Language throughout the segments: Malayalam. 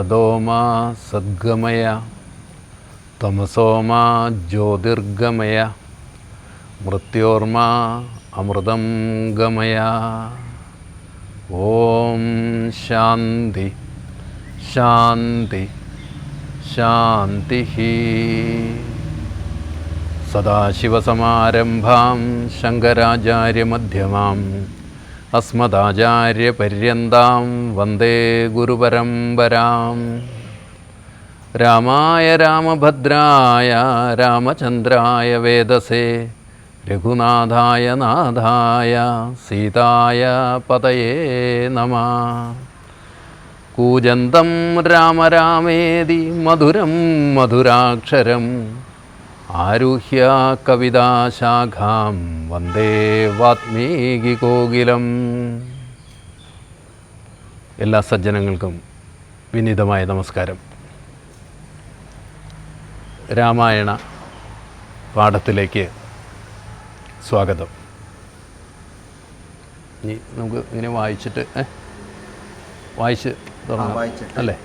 അസതോമാ സദ്ഗമയ തമസോമാ ജ്യോതിർഗമയ മൃത്യോർമാ അമൃതം ഗമയ. ഓം ശാന്തി ശാന്തി ശാന്തി സദാശിവസമാരംഭാം ശങ്കരാചാര്യമധ്യമാം. അസ്മദാചാര്യപര്യന്താം വന്ദേ ഗുരുപരമ്പരാം. രാമായ രാമഭദ്രായ രാമചന്ദ്രായ വേദസേ രഘുനാഥായ നാഥായ സീതായ പതയേ നമ. കൂജന്തം രാമരാമേതി മധുരം മധുരാക്ഷരം ആരുഹ്യ കവിതാശാഖാം വന്ദേ വാത്മീകി കോകിലം. എല്ലാ സജ്ജനങ്ങൾക്കും വിനീതമായ നമസ്കാരം. രാമായണ പാഠത്തിലേക്ക് സ്വാഗതം. ഇനി നമുക്ക് ഇങ്ങനെ വായിച്ചിട്ട്? വായിച്ച് തുടങ്ങാം. അല്ലേ?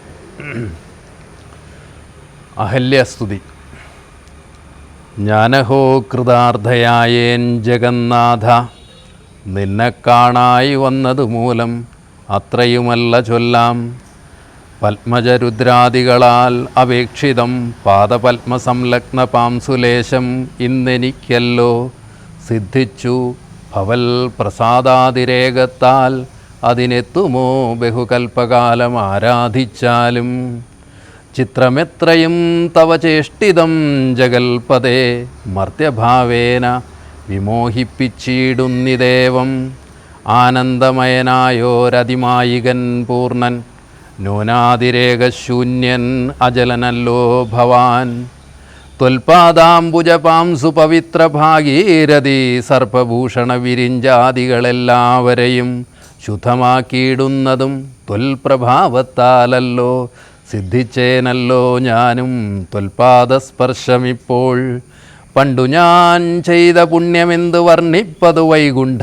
അഹല്യസ്തുതി. ജ്ഞാനഹോ കൃതാർത്ഥയായേൻ ജഗന്നാഥ. നിന്നെ കാണായി വന്നതുമൂലം അത്രയുമല്ല ചൊല്ലാം. പത്മജരുദ്രാദികളാൽ അപേക്ഷിതം പാദപത്മസംലഗ്ന പാംസുലേശം ഇന്നെനിക്കല്ലോ. സിദ്ധിച്ചു ഭവൽ പ്രസാദാതിരേകത്താൽ അതിനെത്തുമോ ബഹുകൽപ്പകാലം ആരാധിച്ചാലും. ചിത്രമെത്രയും തവ ചേഷ്ടിതം ജഗൽപദേ മർത്യഭാവേന വിമോഹിപ്പിച്ചിടുന്നിദേവം. ആനന്ദമയനായോരതിമായികൻ പൂർണൻ നൂനാതിരേകശൂന്യൻ അജലനല്ലോ ഭവാൻ. ത്വൽപാദാംബുജപാംസു പവിത്ര ഭാഗീരഥി സർപ്പഭൂഷണ വിരിഞ്ചാദികളെല്ലാവരെയും ശുദ്ധമാക്കിയിടുന്നതും ത്വൽപ്രഭാവത്താലല്ലോ സിദ്ധിച്ചേനല്ലോ ഞാനും തൊൽപാദസ്പർശമിപ്പോൾ പണ്ടു ഞാൻ ചെയ്ത പുണ്യമെന്ത് വർണിപ്പതു വൈകുണ്ഠ.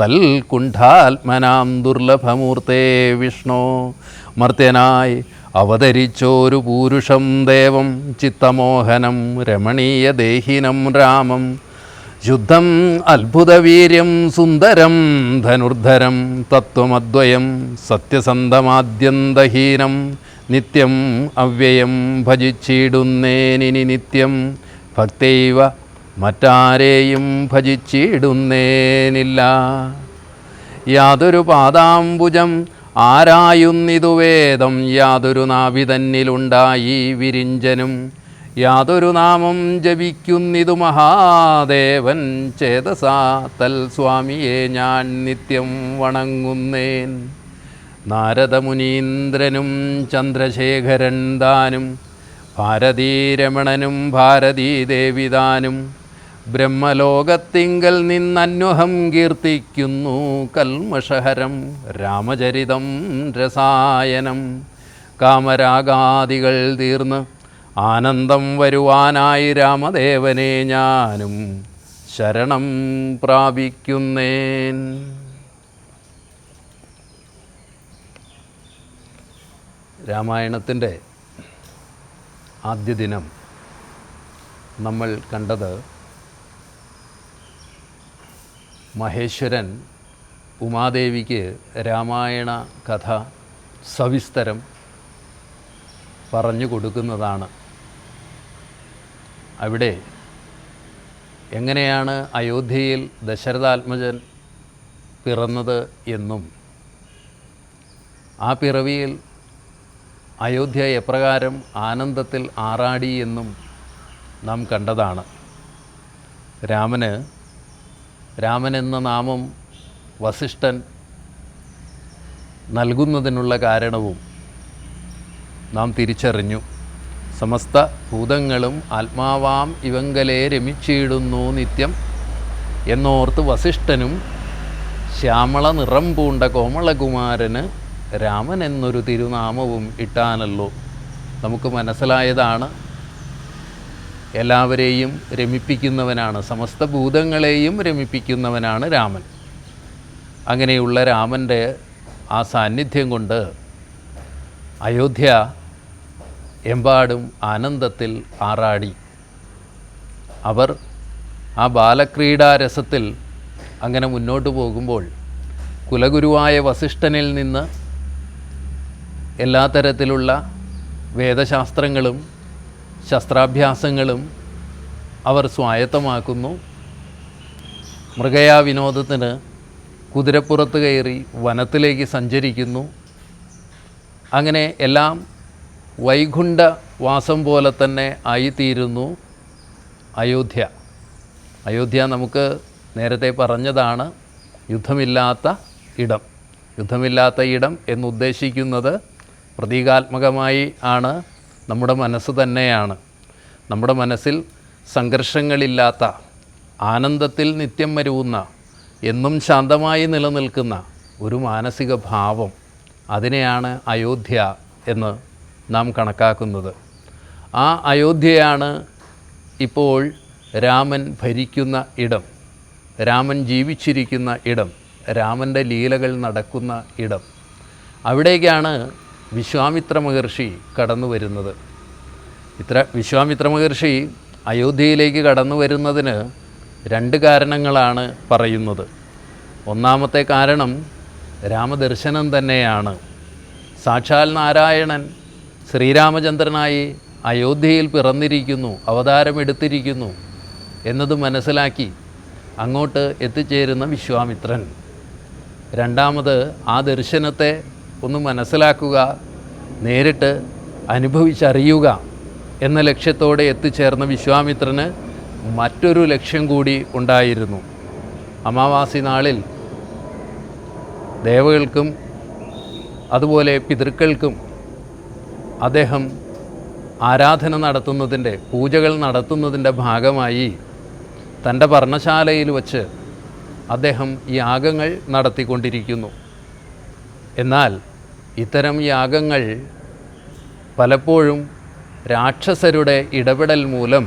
തൽ കുണ്ഠാത്മനാം ദുർലഭമൂർത്തേ വിഷ്ണു. മർത്യനായി അവതരിച്ചോരു പൂരുഷം ദേവം ചിത്തമോഹനം രമണീയ ദേഹിനം രാമം. ശുദ്ധം അത്ഭുതവീര്യം സുന്ദരം ധനുർധരം തത്വമദ്വയം സത്യസന്ധമാദ്യന്തഹീനം നിത്യം അവ്യയം ഭജിച്ചിടുന്നേനിനി നിത്യം. ഭക്തൈവ മറ്റാരെയും ഭജിച്ചിടുന്നേനില്ല. യാതൊരു പാദാംബുജം ആരായുന്നിതു വേദം. യാതൊരു നാഭി തന്നിലുണ്ടായി വിരിഞ്ചനും. യാതൊരു നാമം ജപിക്കുന്നിതു മഹാദേവൻ. ചേതസാ തൽ സ്വാമിയെ ഞാൻ നിത്യം വണങ്ങുന്നേൻ. നാരദമുനീന്ദ്രനും ചന്ദ്രശേഖരൻ താനും ഭാരതീരമണനും ഭാരതീദേവിതാനും ബ്രഹ്മലോകത്തിങ്കൽ നിന്നന്വഹം കീർത്തിക്കുന്നു കൽമഷഹരം രാമചരിതം രസായനം. കാമരാഗാദികൾ തീർന്ന് ആനന്ദം വരുവാനായി രാമദേവനെ ഞാനും ശരണം പ്രാപിക്കുന്നേൻ. രാമായണത്തിന്റെ ആദ്യ ദിനം നമ്മൾ കണ്ടത് മഹേശ്വരൻ ഉമാദേവിക്ക് രാമായണ കഥ സവിസ്തരം പറഞ്ഞു കൊടുക്കുന്നതാണ്. അവിടെ എങ്ങനെയാണ് അയോധ്യയിൽ ദശരഥാത്മജൻ പിറന്നത് എന്നും ആ പിറവിയിൽ അയോധ്യ എപ്രകാരം ആനന്ദത്തിൽ ആറാടി എന്നും നാം കണ്ടതാണ്. രാമന് രാമൻ എന്ന നാമം വസിഷ്ഠൻ നൽകുന്നതിനുള്ള കാരണവും നാം തിരിച്ചറിഞ്ഞു. സമസ്ത ഭൂതങ്ങളും ആത്മാവാം ഇവങ്കലെ രമിച്ചിടുന്നു നിത്യം എന്നോർത്ത് വസിഷ്ഠനും ശ്യാമള നിറം പൂണ്ട കോമളകുമാരന് രാമൻ എന്നൊരു തിരുനാമവും ഇട്ടാനല്ലോ. നമുക്ക് മനസ്സിലായതാണ്. എല്ലാവരെയും രമിപ്പിക്കുന്നവനാണ്. സമസ്ത ഭൂതങ്ങളെയും രമിപ്പിക്കുന്നവനാണ് രാമൻ. അങ്ങനെയുള്ള രാമന്റെ ആ സാന്നിധ്യം കൊണ്ട് അയോധ്യ എമ്പാടും ആനന്ദത്തിൽ ആറാടി. അവർ ആ ബാലക്രീഡാരസത്തിൽ അങ്ങനെ മുന്നോട്ട് പോകുമ്പോൾ കുലഗുരുവായ വസിഷ്ഠനിൽ നിന്ന് എല്ലാ തരത്തിലുള്ള വേദശാസ്ത്രങ്ങളും ശസ്ത്രാഭ്യാസങ്ങളും അവർ സ്വായത്തമാക്കുന്നു. മൃഗയാ വിനോദത്തിന് കുതിരപ്പുറത്ത് കയറി വനത്തിലേക്ക് സഞ്ചരിക്കുന്നു. അങ്ങനെ എല്ലാം വൈകുണ്ഠ വാസം പോലെ തന്നെ ആയിത്തീരുന്നു അയോധ്യ. അയോധ്യ നമുക്ക് നേരത്തെ പറഞ്ഞതാണ് യുദ്ധമില്ലാത്ത ഇടം. യുദ്ധമില്ലാത്ത ഇടം എന്നുദ്ദേശിക്കുന്നത് പ്രതീകാത്മകമായി ആണ്. നമ്മുടെ മനസ്സ് തന്നെയാണ്. നമ്മുടെ മനസ്സിൽ സംഘർഷങ്ങളില്ലാത്ത ആനന്ദത്തിൽ നിത്യം വരുവുന്ന എന്നും ശാന്തമായി നിലനിൽക്കുന്ന ഒരു മാനസിക ഭാവം അതിനെയാണ് അയോധ്യ എന്ന് നാം കണക്കാക്കുന്നത്. ആ അയോധ്യയാണ് ഇപ്പോൾ രാമൻ ഭരിക്കുന്ന ഇടം. രാമൻ ജീവിച്ചിരിക്കുന്ന ഇടം. രാമന്റെ ലീലകൾ നടക്കുന്ന ഇടം. അവിടേക്കാണ് വിശ്വാമിത്ര മഹർഷി കടന്നു വരുന്നത്. ഇത്ര വിശ്വാമിത്ര മഹർഷി അയോധ്യയിലേക്ക് കടന്നു വരുന്നതിന് രണ്ട് കാരണങ്ങളാണ് പറയുന്നത്. ഒന്നാമത്തെ കാരണം രാമദർശനം തന്നെയാണ്. സാക്ഷാൽ നാരായണൻ ശ്രീരാമചന്ദ്രനായി അയോധ്യയിൽ പിറന്നിരിക്കുന്നു അവതാരമെടുത്തിരിക്കുന്നു എന്നത് മനസ്സിലാക്കി അങ്ങോട്ട് എത്തിച്ചേരുന്ന വിശ്വാമിത്രൻ. രണ്ടാമത് ആ ദർശനത്തെ ഒന്ന് മനസ്സിലാക്കുക നേരിട്ട് അനുഭവിച്ചറിയുക എന്ന ലക്ഷ്യത്തോടെ എത്തിച്ചേർന്ന വിശ്വാമിത്രന് മറ്റൊരു ലക്ഷ്യം കൂടി ഉണ്ടായിരുന്നു. അമാവാസി നാളിൽ ദേവകൾക്കും അതുപോലെ പിതൃക്കൾക്കും അദ്ദേഹം ആരാധന നടത്തുന്നതിന്റെ പൂജകൾ നടത്തുന്നതിന്റെ ഭാഗമായി തന്റെ പർണശാലയിൽ വച്ച് അദ്ദേഹം യാഗങ്ങൾ നടത്തിക്കൊണ്ടിരിക്കുന്നു. എന്നാൽ ഇത്തരം യാഗങ്ങൾ പലപ്പോഴും രാക്ഷസരുടെ ഇടപെടൽ മൂലം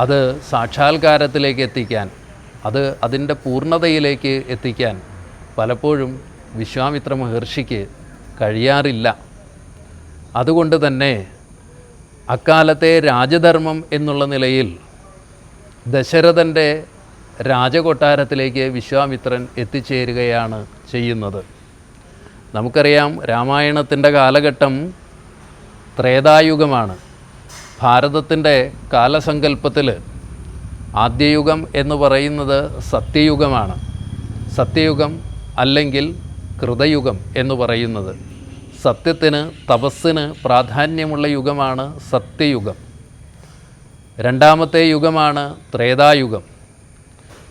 അത് സാക്ഷാത്കാരത്തിലേക്ക് എത്തിക്കാൻ അത് അതിന്റെ പൂർണതയിലേക്ക് എത്തിക്കാൻ പലപ്പോഴും വിശ്വാമിത്ര മഹർഷിക്ക് കഴിയാറില്ല. അതുകൊണ്ട് തന്നെ അക്കാലത്തെ രാജധർമ്മം എന്നുള്ള നിലയിൽ ദശരഥന്റെ രാജകൊട്ടാരത്തിലേക്ക് വിശ്വാമിത്രൻ എത്തിച്ചേരുകയാണ് ചെയ്യുന്നത്. നമുക്കറിയാം രാമായണത്തിന്റെ കാലഘട്ടം ത്രേതായുഗമാണ്. ഭാരതത്തിന്റെ കാലസങ്കല്പത്തിൽ ആദ്യയുഗം എന്ന് പറയുന്നത് സത്യയുഗമാണ്. സത്യയുഗം അല്ലെങ്കിൽ കൃതയുഗം എന്ന് പറയുന്നത്. സത്യത്തിന് തപസ്സിന് പ്രാധാന്യമുള്ള യുഗമാണ് സത്യയുഗം. രണ്ടാമത്തെ യുഗമാണ് ത്രേതായുഗം.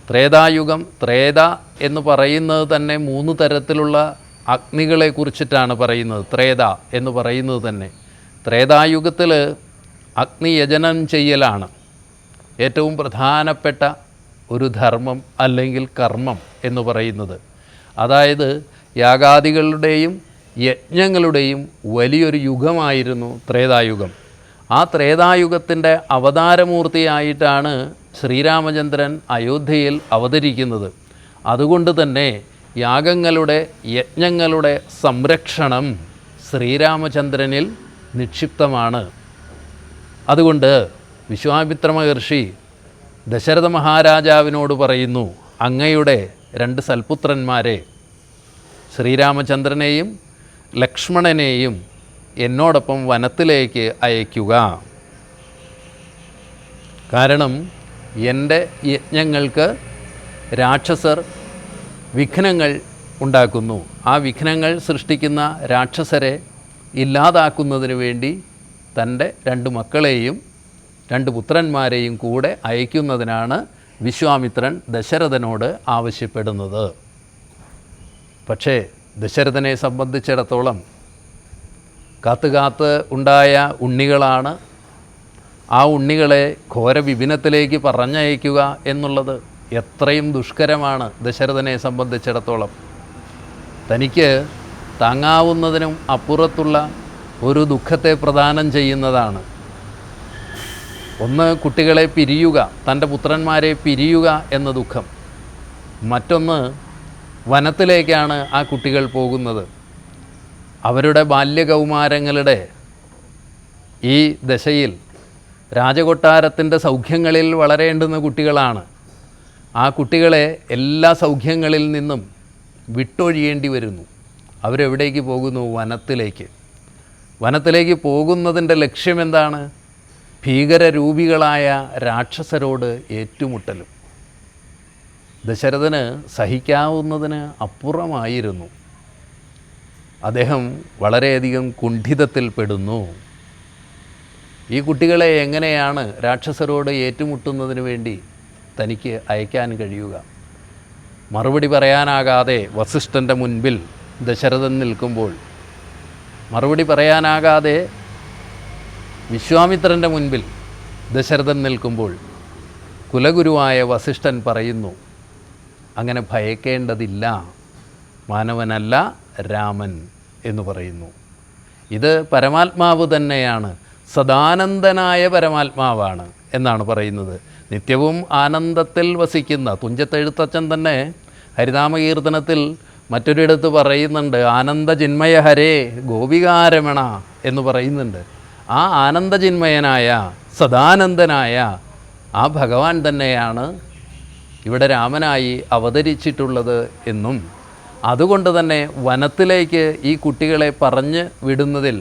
ത്രേതായുഗം ത്രേത എന്ന് പറയുന്നത് തന്നെ മൂന്ന് തരത്തിലുള്ള അഗ്നികളെ കുറിച്ചിട്ടാണ് പറയുന്നത്. ത്രേത എന്ന് പറയുന്നത് തന്നെ. ത്രേതായുഗത്തിൽ അഗ്നിയജനം ചെയ്യലാണ്. ഏറ്റവും പ്രധാനപ്പെട്ട ഒരു ധർമ്മം അല്ലെങ്കിൽ കർമ്മം എന്ന് പറയുന്നത്. അതായത് യാഗാദികളുടെയും യജ്ഞങ്ങളുടെയും വലിയൊരു യുഗമായിരുന്നു ത്രേതായുഗം ആ ത്രേതായുഗത്തിന്റെ അവതാരമൂർത്തിയായിട്ടാണ് ശ്രീരാമചന്ദ്രൻ അയോധ്യയിൽ അവതരിക്കുന്നത്. അതുകൊണ്ട് തന്നെ യാഗങ്ങളുടെ യജ്ഞങ്ങളുടെ സംരക്ഷണം ശ്രീരാമചന്ദ്രനിൽ നിക്ഷിപ്തമാണ്. അതുകൊണ്ട് വിശ്വാമിത്ര മഹർഷി ദശരഥ മഹാരാജാവിനോട് പറയുന്നു അങ്ങയുടെ രണ്ട് സൽപുത്രന്മാരെ ശ്രീരാമചന്ദ്രനെയും ലക്ഷ്മണനെയും എന്നോടൊപ്പം വനത്തിലേക്ക് അയയ്ക്കുക. കാരണം എന്റെ യജ്ഞങ്ങൾക്ക് രാക്ഷസർ വിഘ്നങ്ങൾ ഉണ്ടാക്കുന്നു. ആ വിഘ്നങ്ങൾ സൃഷ്ടിക്കുന്ന രാക്ഷസരെ ഇല്ലാതാക്കുന്നതിന് വേണ്ടി തന്റെ രണ്ട് മക്കളെയും രണ്ട് പുത്രന്മാരെയും കൂടെ അയക്കുന്നതിനാണ് വിശ്വാമിത്രൻ ദശരഥനോട് ആവശ്യപ്പെടുന്നത്. പക്ഷേ ദശരഥനെ സംബന്ധിച്ചിടത്തോളം കാത്ത് കാത്ത് ഉണ്ടായ ഉണ്ണികളാണ് ആ ഉണ്ണികളെ ഘോര വിപിനത്തിലേക്ക് പറഞ്ഞയക്കുക എന്നുള്ളത്. എത്രയും ദുഷ്കരമാണ് ദശരഥനെ സംബന്ധിച്ചിടത്തോളം. തനിക്ക് താങ്ങാവുന്നതിനും അപ്പുറത്തുള്ള ഒരു ദുഃഖത്തെ പ്രദാനം ചെയ്യുന്നതാണ്. ഒന്ന് കുട്ടികളെ പിരിയുക തന്റെ പുത്രന്മാരെ പിരിയുക എന്ന ദുഃഖം. മറ്റൊന്ന് വനത്തിലേക്കാണ് ആ കുട്ടികൾ പോകുന്നത്. അവരുടെ ബാല്യകൗമാരങ്ങളുടെ ഈ ദശയിൽ രാജകൊട്ടാരത്തിന്റെ സൗഖ്യങ്ങളിൽ വളരേണ്ടുന്ന കുട്ടികളാണ്. ആ കുട്ടികളെ എല്ലാ സൗഖ്യങ്ങളിൽ നിന്നും വിട്ടൊഴിയേണ്ടി വരുന്നു. അവരെവിടേക്ക് പോകുന്നു? വനത്തിലേക്ക്. വനത്തിലേക്ക് പോകുന്നതിന്റെ ലക്ഷ്യമെന്താണ്? ഭീകരരൂപികളായ രാക്ഷസരോട് ഏറ്റുമുട്ടലും. ദശരഥന് സഹിക്കാവുന്നതിന് അപ്പുറമായിരുന്നു. അദ്ദേഹം വളരെയധികം കുണ്ഠിതത്തിൽപ്പെടുന്നു ഈ കുട്ടികളെ എങ്ങനെയാണ് രാക്ഷസരോട് ഏറ്റുമുട്ടുന്നതിന് വേണ്ടി തനിക്ക് അയക്കാൻ കഴിയുക. മറുപടി പറയാനാകാതെ വസിഷ്ഠന്റെ മുൻപിൽ ദശരഥൻ നിൽക്കുമ്പോൾ മറുപടി പറയാനാകാതെ വിശ്വാമിത്രന്റെ മുൻപിൽ ദശരഥൻ നിൽക്കുമ്പോൾ കുലഗുരുവായ വസിഷ്ഠൻ പറയുന്നു അങ്ങനെ ഭയക്കേണ്ടതില്ല മാനവനല്ല രാമൻ എന്ന് പറയുന്നു. ഇത് പരമാത്മാവ് തന്നെയാണ്. സദാനന്ദനായ പരമാത്മാവാണ്. എന്നാണ് പറയുന്നത്. നിത്യവും ആനന്ദത്തിൽ വസിക്കുന്ന തുഞ്ചത്തെഴുത്തച്ഛൻ തന്നെ ഹരിനാമകീർത്തനത്തിൽ മറ്റൊരിടത്ത് പറയുന്നുണ്ട് ആനന്ദജിന്മയ ഹരേ ഗോപികാരമണ എന്ന് പറയുന്നുണ്ട്. ആ ആനന്ദജിന്മയനായ സദാനന്ദനായ ആ ഭഗവാൻ തന്നെയാണ് ഇവിടെ രാമനായി അവതരിച്ചിട്ടുള്ളത് എന്നും അതുകൊണ്ട് തന്നെ വനത്തിലേക്ക് ഈ കുട്ടികളെ പറഞ്ഞ് വിടുന്നതിൽ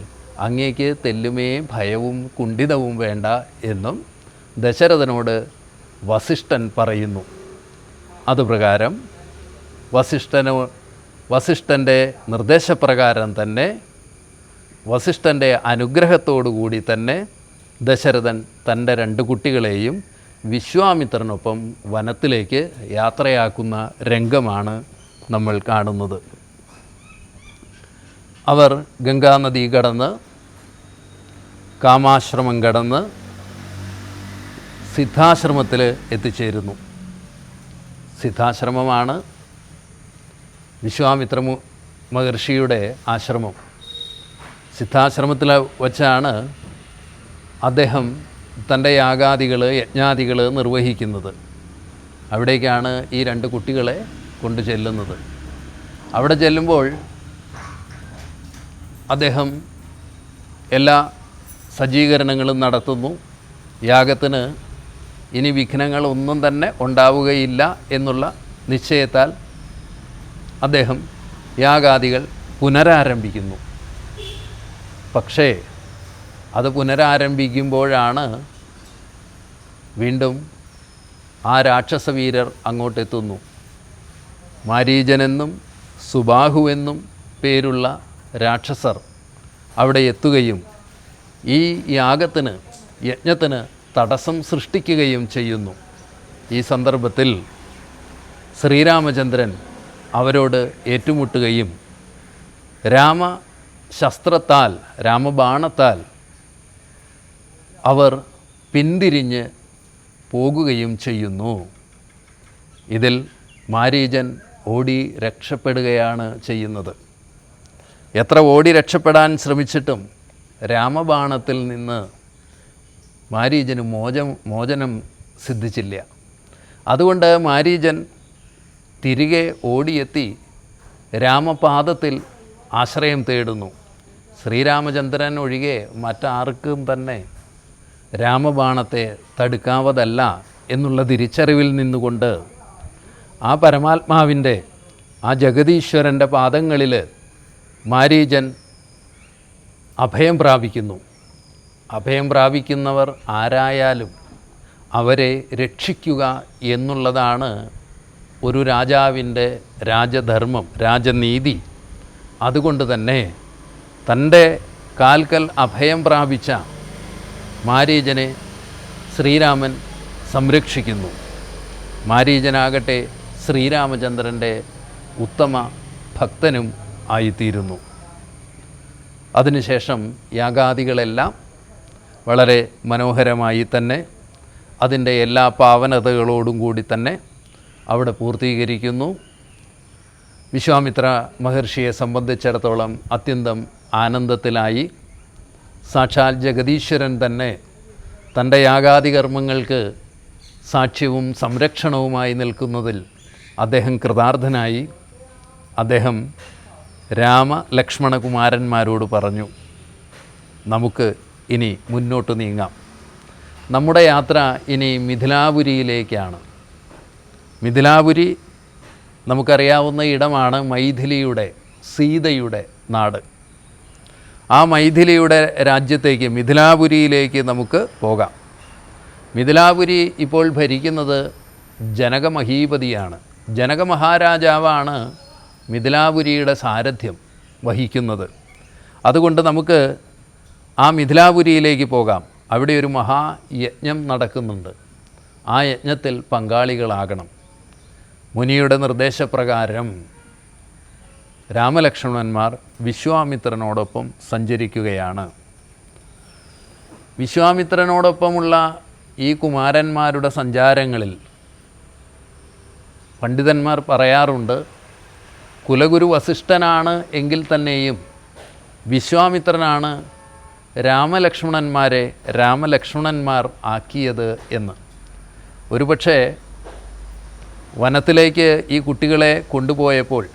അങ്ങേക്ക് തെല്ലുമേ ഭയവും കുണ്ഠിതവും വേണ്ട എന്നും ദശരഥനോട് വസിഷ്ഠൻ പറയുന്നു. അതുപ്രകാരം വസിഷ്ഠനോ വസിഷ്ഠന്റെ നിർദ്ദേശപ്രകാരം തന്നെ വസിഷ്ഠന്റെ അനുഗ്രഹത്തോടുകൂടി തന്നെ ദശരഥൻ തന്റെ രണ്ട് കുട്ടികളെയും വിശ്വാമിത്രനൊപ്പം വനത്തിലേക്ക് യാത്രയാക്കുന്ന രംഗമാണ് നമ്മൾ കാണുന്നത്. അവർ ഗംഗാനദി കടന്ന് കാമാശ്രമം കടന്ന് സിദ്ധാശ്രമത്തിൽ എത്തിച്ചേരുന്നു. സിദ്ധാശ്രമമാണ് വിശ്വാമിത്ര മഹർഷിയുടെ ആശ്രമം. സിദ്ധാശ്രമത്തിൽ വച്ചാണ് അദ്ദേഹം തന്റെ യാഗാദികൾ യജ്ഞാദികൾ നിർവഹിക്കുന്നത്. അവിടേക്കാണ് ഈ രണ്ട് കുട്ടികളെ കൊണ്ടു ചെല്ലുന്നത്. അവിടെ ചെല്ലുമ്പോൾ അദ്ദേഹം എല്ലാ സജ്ജീകരണങ്ങളും നടത്തുന്നു. യാഗത്തിന് ഇനി വിഘ്നങ്ങളൊന്നും തന്നെ ഉണ്ടാവുകയില്ല എന്നുള്ള നിശ്ചയത്താൽ അദ്ദേഹം യാഗാദികൾ പുനരാരംഭിക്കുന്നു. പക്ഷേ അത് പുനരാരംഭിക്കുമ്പോഴാണ് വീണ്ടും ആ രാക്ഷസവീരർ അങ്ങോട്ടെത്തുന്നു. മാരീജനെന്നും സുബാഹുവെന്നും പേരുള്ള രാക്ഷസർ അവിടെ എത്തുകയും ഈ യാഗത്തിന് യജ്ഞത്തിന് തടസ്സം സൃഷ്ടിക്കുകയും ചെയ്യുന്നു. ഈ സന്ദർഭത്തിൽ ശ്രീരാമചന്ദ്രൻ അവരോട് ഏറ്റുമുട്ടുകയും രാമ രാമശസ്ത്രത്താൽ രാമബാണത്താൽ അവർ പിന്തിരിഞ്ഞ് പോകുകയും ചെയ്യുന്നു. ഇതിൽ മാരീജൻ ഓടി രക്ഷപ്പെടുകയാണ് ചെയ്യുന്നത്. എത്ര ഓടി രക്ഷപ്പെടാൻ ശ്രമിച്ചിട്ടും രാമബാണത്തിൽ നിന്ന് മാരീജന് മോചം മോചനം സിദ്ധിച്ചില്ല. അതുകൊണ്ട് മാരീജൻ തിരികെ ഓടിയെത്തി രാമപാദത്തിൽ ആശ്രയം തേടുന്നു. ശ്രീരാമചന്ദ്രൻ ഒഴികെ മറ്റാർക്കും തന്നെ രാമബാണത്തെ തടുക്കാവതല്ല എന്നുള്ള തിരിച്ചറിവിൽ നിന്നുകൊണ്ട് ആ പരമാത്മാവിന്റെ ആ ജഗതീശ്വരന്റെ പാദങ്ങളിൽ മാരീജൻ അഭയം പ്രാപിക്കുന്നു. അഭയം പ്രാപിക്കുന്നവർ ആരായാലും അവരെ രക്ഷിക്കുക എന്നുള്ളതാണ് ഒരു രാജാവിന്റെ രാജധർമ്മം രാജനീതി. അതുകൊണ്ട് തന്നെ തന്റെ കാൽക്കൽ അഭയം പ്രാപിച്ച മാരീജനെ ശ്രീരാമൻ സംരക്ഷിക്കുന്നു. മാരീജനാകട്ടെ ശ്രീരാമചന്ദ്രന്റെ ഉത്തമ ഭക്തനും ആയിത്തീരുന്നു. അതിനുശേഷം യാഗാദികളെല്ലാം വളരെ മനോഹരമായി തന്നെ അതിന്റെ എല്ലാ പാവനതകളോടും കൂടി തന്നെ അവിടെ പൂർത്തീകരിക്കുന്നു. വിശ്വാമിത്ര മഹർഷിയെ സംബന്ധിച്ചിടത്തോളം അത്യന്തം ആനന്ദത്തിലായി. സാക്ഷാൽ ജഗതീശ്വരൻ തന്നെ തന്റെ യാഗാദി കർമ്മങ്ങൾക്ക് സാക്ഷ്യവും സംരക്ഷണവുമായി നിൽക്കുന്നതിൽ അദ്ദേഹം കൃതാർത്ഥനായി. അദ്ദേഹം രാമ ലക്ഷ്മണകുമാരന്മാരോട് പറഞ്ഞു നമുക്ക് ഇനി മുന്നോട്ട് നീങ്ങാം. നമ്മുടെ യാത്ര ഇനി മിഥിലാപുരിയിലേക്കാണ്. മിഥിലാപുരി നമുക്കറിയാവുന്ന ഇടമാണ് മൈഥിലിയുടെ സീതയുടെ നാട്. ആ മൈഥിലിയുടെ രാജ്യത്തേക്ക് മിഥിലാപുരിയിലേക്ക് നമുക്ക് പോകാം. മിഥിലാപുരി ഇപ്പോൾ ഭരിക്കുന്നത് ജനകമഹീപതിയാണ്. ജനകമഹാരാജാവാണ് മിഥിലാപുരിയുടെ സാരഥ്യം വഹിക്കുന്നത്. അതുകൊണ്ട് നമുക്ക് ആ മിഥിലാപുരിയിലേക്ക് പോകാം. അവിടെ ഒരു മഹായജ്ഞം നടക്കുന്നുണ്ട്. ആ യജ്ഞത്തിൽ പങ്കാളികളാകണം. മുനിയുടെ നിർദ്ദേശപ്രകാരം രാമലക്ഷ്മണന്മാർ വിശ്വാമിത്രനോടൊപ്പം സഞ്ചരിക്കുകയാണ്. വിശ്വാമിത്രനോടൊപ്പമുള്ള ഈ കുമാരന്മാരുടെ സഞ്ചാരങ്ങളിൽ പണ്ഡിതന്മാർ പറയാറുണ്ട് കുലഗുരു വസിഷ്ഠനാണ് എങ്കിൽ തന്നെയും വിശ്വാമിത്രനാണ് രാമലക്ഷ്മണന്മാരെ രാമലക്ഷ്മണന്മാർ ആക്കിയത് എന്ന്. ഒരുപക്ഷെ വനത്തിലേക്ക് ഈ കുട്ടികളെ കൊണ്ടുപോയപ്പോൾ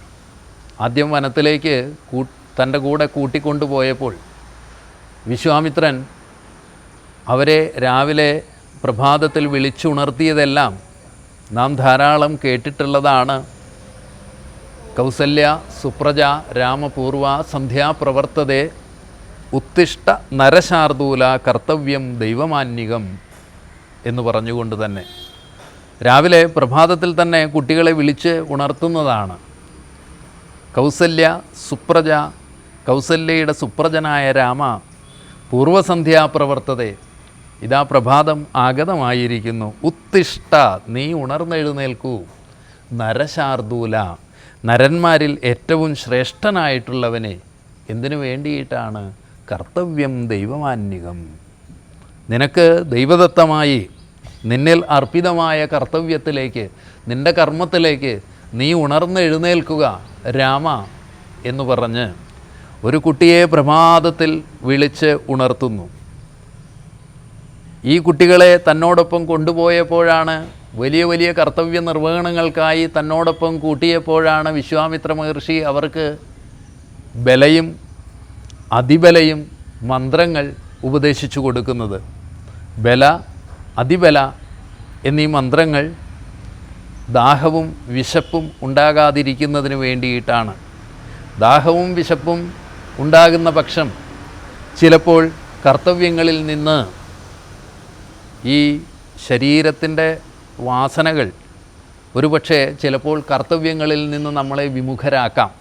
ആദ്യം വനത്തിലേക്ക് കൂ തന്റെ കൂടെ കൂട്ടിക്കൊണ്ടുപോയപ്പോൾ വിശ്വാമിത്രൻ അവരെ രാവിലെ പ്രഭാതത്തിൽ വിളിച്ചുണർത്തിയതെല്ലാം നാം ധാരാളം കേട്ടിട്ടുള്ളതാണ്. കൗസല്യ സുപ്രജ രാമപൂർവ സന്ധ്യാപ്രവർത്തതെ ഉത്തിഷ്ട നരശാർദൂല കർത്തവ്യം ദൈവമാന്യകം എന്ന് പറഞ്ഞുകൊണ്ട് തന്നെ. രാവിലെ പ്രഭാതത്തിൽ തന്നെ കുട്ടികളെ വിളിച്ച് ഉണർത്തുന്നതാണ്. കൗസല്യ സുപ്രജ കൗസല്യയുടെ സുപ്രജനായ രാമ പൂർവസന്ധ്യാപ്രവർത്തതെ ഇതാ പ്രഭാതം ആഗതമായിരിക്കുന്നു. ഉത്തിഷ്ട നീ ഉണർന്നെഴുന്നേൽക്കൂ. നരശാർദൂല നരന്മാരിൽ ഏറ്റവും ശ്രേഷ്ഠനായിട്ടുള്ളവനെ എന്തിനു വേണ്ടിയിട്ടാണ് കർത്തവ്യം ദൈവമാന്യകം. നിനക്ക് ദൈവദത്തമായി നിന്നിൽ അർപ്പിതമായ കർത്തവ്യത്തിലേക്ക് നിന്റെ കർമ്മത്തിലേക്ക് നീ ഉണർന്നെഴുന്നേൽക്കുക രാമ എന്ന് പറഞ്ഞ് ഒരു കുട്ടിയെ പ്രഭാതത്തിൽ വിളിച്ച് ഉണർത്തുന്നു. ഈ കുട്ടികളെ തന്നോടൊപ്പം കൊണ്ടുപോയപ്പോഴാണ് വലിയ വലിയ കർത്തവ്യ നിർവഹണങ്ങൾക്കായി തന്നോടൊപ്പം കൂട്ടിയപ്പോഴാണ് വിശ്വാമിത്ര മഹർഷി അവർക്ക് ബലയും അതിബലയും മന്ത്രങ്ങൾ ഉപദേശിച്ചു കൊടുക്കുന്നത്. ബല അതിബല എന്നീ മന്ത്രങ്ങൾ ദാഹവും വിശപ്പും ഉണ്ടാകാതിരിക്കുന്നതിന് വേണ്ടിയിട്ടാണ്. ദാഹവും വിശപ്പും ഉണ്ടാകുന്ന പക്ഷം ചിലപ്പോൾ കർത്തവ്യങ്ങളിൽ നിന്ന് ഈ ശരീരത്തിന്റെ വാസനകൾ ഒരുപക്ഷെ ചിലപ്പോൾ കർത്തവ്യങ്ങളിൽ നിന്ന് നമ്മളെ വിമുഖരാക്കാം.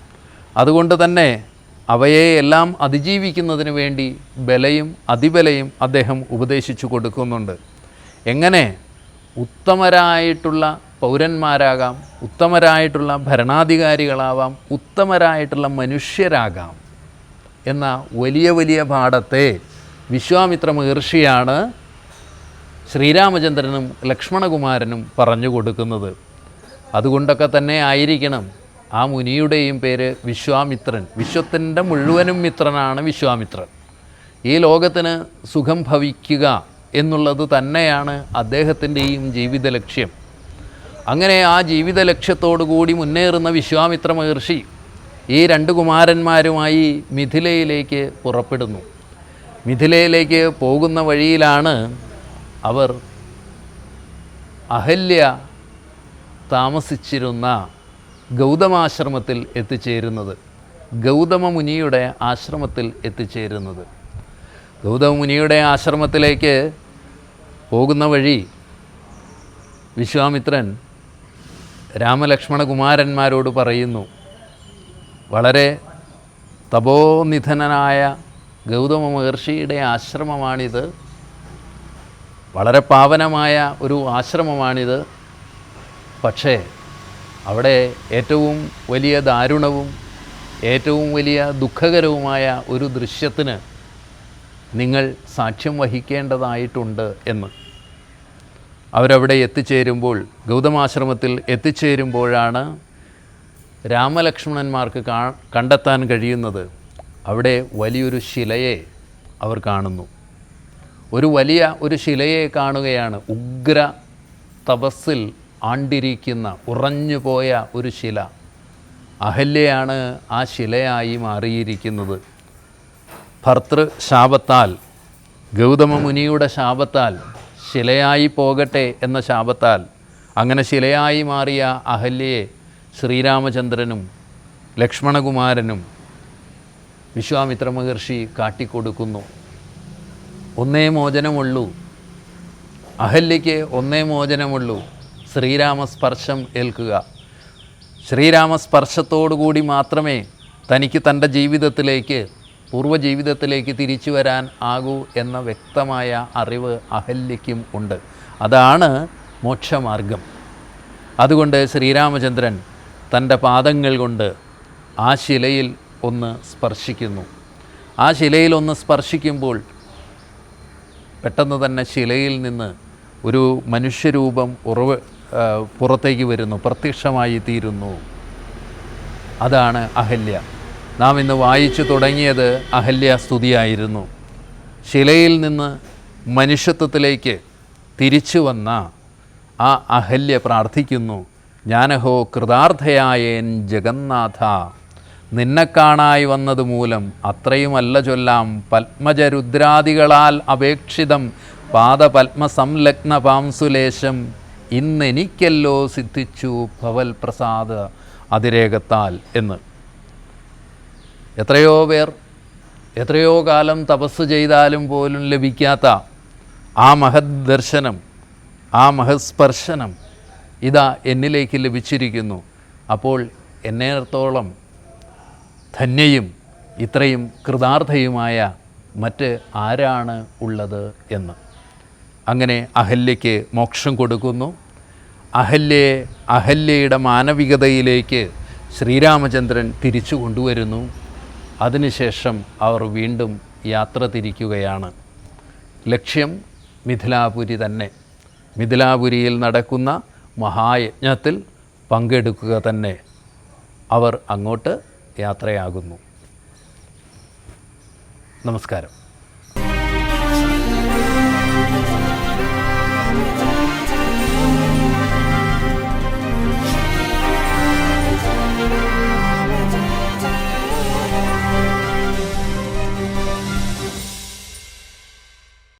അതുകൊണ്ട് തന്നെ അവയെ എല്ലാം അതിജീവിക്കുന്നതിന് വേണ്ടി ബലയും അതിബലയും അദ്ദേഹം ഉപദേശിച്ചു കൊടുക്കുന്നുണ്ട്. എങ്ങനെ? ഉത്തമരായിട്ടുള്ള പൗരന്മാരാകാം ഉത്തമരായിട്ടുള്ള ഭരണാധികാരികളാവാം ഉത്തമരായിട്ടുള്ള മനുഷ്യരാകാം എന്ന വലിയ വലിയ പാഠത്തെ വിശ്വാമിത്ര മഹർഷിയാണ് ശ്രീരാമചന്ദ്രനും ലക്ഷ്മണകുമാരനും പറഞ്ഞു കൊടുക്കുന്നത്. അതുകൊണ്ടൊക്കെ തന്നെ ആയിരിക്കണം ആ മുനിയുടെയും പേര് വിശ്വാമിത്രൻ. വിശ്വത്തിന്റെ മുഴുവനും മിത്രനാണ് വിശ്വാമിത്രൻ. ഈ ലോകത്തിന് സുഖം ഭവിക്കുക എന്നുള്ളത് തന്നെയാണ് അദ്ദേഹത്തിന്റെയും ജീവിത ലക്ഷ്യം. അങ്ങനെ ആ ജീവിത ലക്ഷ്യത്തോടു കൂടി മുന്നേറുന്ന വിശ്വാമിത്ര മഹർഷി ഈ രണ്ട് കുമാരന്മാരുമായി മിഥിലയിലേക്ക് പുറപ്പെടുന്നു. മിഥിലയിലേക്ക് പോകുന്ന വഴിയിലാണ് അവർ അഹല്യ താമസിച്ചിരുന്ന ഗൗതമാശ്രമത്തിൽ എത്തിച്ചേരുന്നത്. ഗൗതമ മുനിയുടെ ആശ്രമത്തിൽ എത്തിച്ചേരുന്നത്. ഗൗതമ മുനിയുടെ ആശ്രമത്തിലേക്ക് പോകുന്ന വഴി വിശ്വാമിത്രൻ രാമലക്ഷ്മണകുമാരന്മാരോട് പറയുന്നു വളരെ തപോനിധനനായ ഗൗതമ മഹർഷിയുടെ ആശ്രമമാണിത്. വളരെ പാവനമായ ഒരു ആശ്രമമാണിത്. പക്ഷേ അവിടെ ഏറ്റവും വലിയ ദാരുണവും ഏറ്റവും വലിയ ദുഃഖകരവുമായ ഒരു ദൃശ്യത്തിന് നിങ്ങൾ സാക്ഷ്യം വഹിക്കേണ്ടതായിട്ടുണ്ട് എന്ന്. അവരവിടെ എത്തിച്ചേരുമ്പോൾ ഗൗതമാശ്രമത്തിൽ എത്തിച്ചേരുമ്പോഴാണ് രാമലക്ഷ്മണന്മാർക്ക് കാ കണ്ടെത്താൻ കഴിയുന്നത്. അവിടെ വലിയൊരു ശിലയെ അവർ കാണുന്നു. ഒരു വലിയ ഒരു ശിലയെ കാണുകയാണ് ഉഗ്ര തപസ്സിൽ ആണ്ടിരിക്കുന്ന ഉറഞ്ഞുപോയ ഒരു ശില. അഹല്യയാണ് ആ ശിലയായി മാറിയിരിക്കുന്നത്. ഭർത്തൃ ശാപത്താൽ ഗൗതമ മുനിയുടെ ശാപത്താൽ ശിലയായി പോകട്ടെ എന്ന ശാപത്താൽ അങ്ങനെ ശിലയായി മാറിയ അഹല്യയെ ശ്രീരാമചന്ദ്രനും ലക്ഷ്മണകുമാരനും വിശ്വാമിത്ര മഹർഷി കാട്ടിക്കൊടുക്കുന്നു. ഒന്നേ മോചനമുള്ളൂ. അഹല്യയ്ക്ക് ഒന്നേ മോചനമുള്ളൂ. ശ്രീരാമസ്പർശം ഏൽക്കുക. ശ്രീരാമസ്പർശത്തോടുകൂടി മാത്രമേ തനിക്ക് തന്റെ ജീവിതത്തിലേക്ക് പൂർവജീവിതത്തിലേക്ക് തിരിച്ചു വരാൻ ആകൂ എന്ന വ്യക്തമായ അറിവ് അഹല്യയ്ക്കും ഉണ്ട്. അതാണ് മോക്ഷമാർഗം. അതുകൊണ്ട് ശ്രീരാമചന്ദ്രൻ തന്റെ പാദങ്ങൾ കൊണ്ട് ആ ശിലയിൽ ഒന്ന് സ്പർശിക്കുന്നു. ആ ശിലയിൽ ഒന്ന് സ്പർശിക്കുമ്പോൾ പെട്ടെന്ന് തന്നെ ശിലയിൽ നിന്ന് ഒരു മനുഷ്യരൂപം ഉറവ് പുറത്തേക്ക് വരുന്നു പ്രത്യക്ഷമായി തീരുന്നു. അതാണ് അഹല്യ. നാം ഇന്ന് വായിച്ചു തുടങ്ങിയത് അഹല്യ സ്തുതിയായിരുന്നു. ശിലയിൽ നിന്ന് മനുഷ്യത്വത്തിലേക്ക് തിരിച്ചു വന്ന ആ അഹല്യ പ്രാർത്ഥിക്കുന്നു. ജ്ഞാനഹോ കൃതാർത്ഥയായേൻ ജഗന്നാഥ. നിന്നെ കാണായി വന്നത് മൂലം അത്രയുമല്ല ചൊല്ലാം. പത്മജരുദ്രാദികളാൽ അപേക്ഷിതം. പാദപത്മസംലഗ്ന പാംസുലേശം ഇന്നെനിക്കല്ലോ സിദ്ധിച്ചു ഭവൽ പ്രസാദ അതിരേകത്താൽ എന്ന്. എത്രയോ പേർ എത്രയോ കാലം തപസ് ചെയ്താലും പോലും ലഭിക്കാത്ത ആ മഹത് ദർശനം ആ മഹസ്പർശനം ഇതാ എന്നിലേക്ക് ലഭിച്ചിരിക്കുന്നു. അപ്പോൾ എന്നേത്തോളം ധന്യയും ഇത്രയും കൃതാർത്ഥയുമായ മറ്റ് ആരാണ് ഉള്ളത് എന്ന്. അങ്ങനെ അഹല്യയ്ക്ക് മോക്ഷം കൊടുക്കുന്നു. അഹല്യയെ അഹല്യയുടെ മാനവികതയിലേക്ക് ശ്രീരാമചന്ദ്രൻ തിരിച്ചു കൊണ്ടുവരുന്നു. അതിനുശേഷം അവർ വീണ്ടും യാത്ര തിരിക്കുകയാണ്. ലക്ഷ്യം മിഥിലാപുരി തന്നെ. മിഥിലാപുരിയിൽ നടക്കുന്ന മഹായജ്ഞത്തിൽ പങ്കെടുക്കുക തന്നെ. അവർ അങ്ങോട്ട് യാത്രയാകുന്നു. നമസ്കാരം.